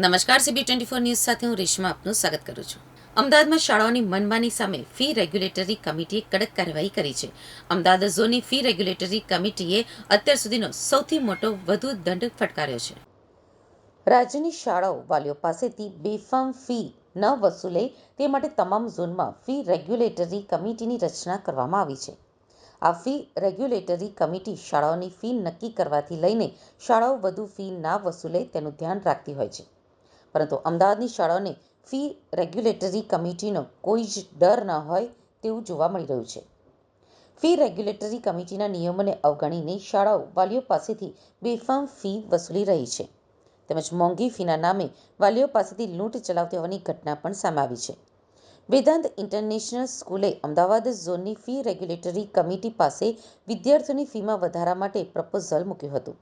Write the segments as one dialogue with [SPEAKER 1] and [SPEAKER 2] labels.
[SPEAKER 1] નમસ્કાર CB twenty four news સાથે હું રેશમા આપનું સ્વાગત કરું છું. અમદાવાદમાં શાળાઓની મનમાની સામે ફી રેગ્યુલેટરી કમિટીએ કડક કાર્યવાહી કરી છે. અમદાવાદ ઝોનની ફી રેગ્યુલેટરી કમિટીએ અત્યાર સુધીનો સૌથી મોટો વધુ દંડ ફટકાર્યો છે. રાજ્યની શાળાઓ વાલીઓ પાસેથી બેફામ ફી ન વસૂલે તે માટે તમામ ઝોનમાં ફી રેગ્યુલેટરી કમિટીની રચના કરવામાં આવી છે. આ ફી રેગ્યુલેટરી કમિટી શાળાઓની ફી નક્કી કરવાથી લઈને શાળાઓ વધુ ફી ના વસૂલે તેનું ધ્યાન રાખતી હોય છે. પરંતુ અમદાવાદની શાળાઓને ફી રેગ્યુલેટરી કમિટીનો કોઈ જ ડર ન હોય તેવું જોવા મળી રહ્યું છે. ફી રેગ્યુલેટરી કમિટીના નિયમોને અવગણીને શાળાઓ વાલીઓ પાસેથી બેફામ ફી વસૂલી રહી છે. તેમજ મોંઘી ફીના નામે વાલીઓ પાસેથી લૂંટ ચલાવતી હોવાની ઘટના પણ સામે આવી છે. વેદાંત ઇન્ટરનેશનલ સ્કૂલે અમદાવાદ ઝોનની ફી રેગ્યુલેટરી કમિટી પાસે વિદ્યાર્થીઓની ફીમાં વધારા માટે પ્રપોઝલ મૂક્યું હતું.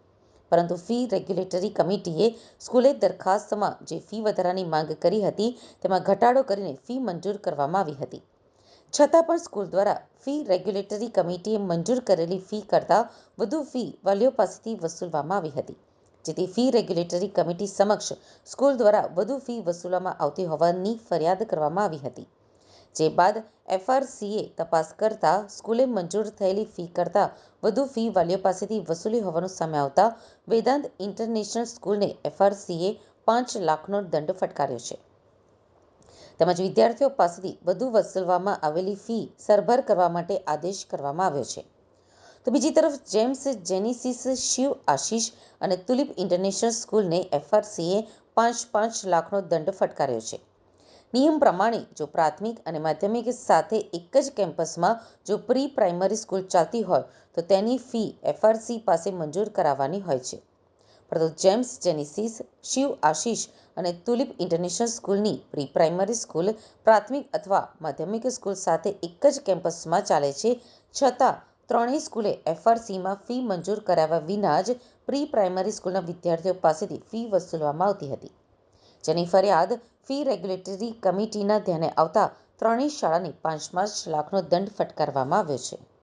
[SPEAKER 1] પરંતુ ફી રેગ્યુલેટરી કમિટીએ સ્કૂલે દરખાસ્તમાં જે ફી વધારાની માંગ કરી હતી, તેમાં ઘટાડો કરીને ફી મંજૂર કરવામાં આવી હતી. છતાં પણ સ્કૂલ દ્વારા ફી રેગ્યુલેટરી કમિટીએ મંજૂર કરેલી ફી કરતાં વધુ ફી વાલીઓ પાસેથી વસૂલવામાં આવી હતી, જેથી ફી રેગ્યુલેટરી કમિટી સમક્ષ સ્કૂલ દ્વારા વધુ ફી વસૂલવામાં આવતી હોવાની ફરિયાદ કરવામાં આવી હતી. જે બાદ એફઆરસીએ તપાસ કરતા સ્કૂલે મંજૂર થયેલી ફી કરતાં વધુ ફી વાલીઓ પાસેથી વસૂલી હોવાનું સામે આવતા વેદાંત ઇન્ટરનેશનલ સ્કૂલને એફઆરસીએ પાંચ લાખનો દંડ ફટકાર્યો છે. તેમજ વિદ્યાર્થીઓ પાસેથી વધુ વસૂલવામાં આવેલી ફી સરભર કરવા માટે આદેશ કરવામાં આવ્યો છે. તો બીજી તરફ જેમ્સ જેનિસિસ શિવ આશીષ અને તુલિપ ઇન્ટરનેશનલ સ્કૂલને એફઆરસીએ પાંચ પાંચ લાખનો દંડ ફટકાર્યો છે. નિયમ પ્રમાણે જો પ્રાથમિક અને માધ્યમિક સાથે એક જ કેમ્પસમાં જો પ્રી પ્રાઇમરી સ્કૂલ ચાલતી હોય, તો તેની ફી એફઆરસી પાસે મંજૂર કરાવવાની હોય છે. પરંતુ જેમ્સ જેનિસિસ, શિવ આશીષ અને તુલિપ ઇન્ટરનેશનલ સ્કૂલની પ્રી પ્રાઇમરી સ્કૂલ પ્રાથમિક અથવા માધ્યમિક સ્કૂલ સાથે એક જ કેમ્પસમાં ચાલે છે, છતાં ત્રણેય સ્કૂલે એફઆરસીમાં ફી મંજૂર કરાવ્યા વિના જ પ્રી પ્રાઇમરી સ્કૂલના વિદ્યાર્થીઓ પાસેથી ફી વસૂલવામાં આવતી હતી. જેની ફરિયાદ ફી રેગ્યુલેટરી કમિટીના ધ્યાને આવતા ત્રણેય શાળાને પાંચ પાંચ લાખનો દંડ ફટકારવામાં આવ્યો છે.